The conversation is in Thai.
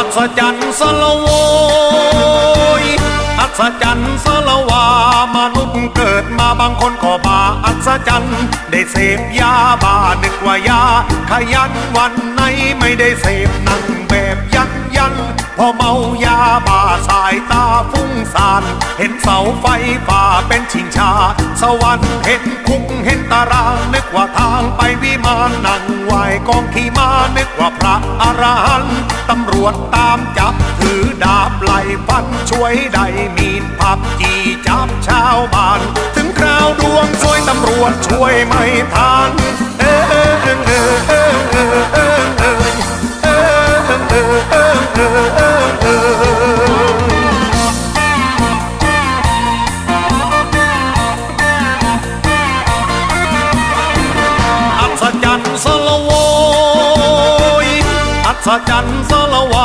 อัศจรรย์สละโวยอัศจรรย์สละวามนุษย์เกิดมาบางคนก็บาอัศจรรย์ได้เสพยาบ้านึกว่ายา ขยันวันไหนไม่ได้เสพนั่งแบบยันยันพอเมายาบ้าสายตาฟุ้งซ่าน เห็นเสาไฟฟ้าเป็นชิงชา สวรรค์เห็นคุกเห็นตารางนึกว่าทางไปวิมานนั่งไหวกองขี่ม้านึกว่าพระ วจตามจับ ถือดาบไล่ฟันช่วยได้มีดพับจีจับชาวบ้าน ถึงคราวดวงช่วยตำรวจช่วยไม่ทันเออเออเออเออเออเออเออเออเออเออเออเออเออเออ จันสละวา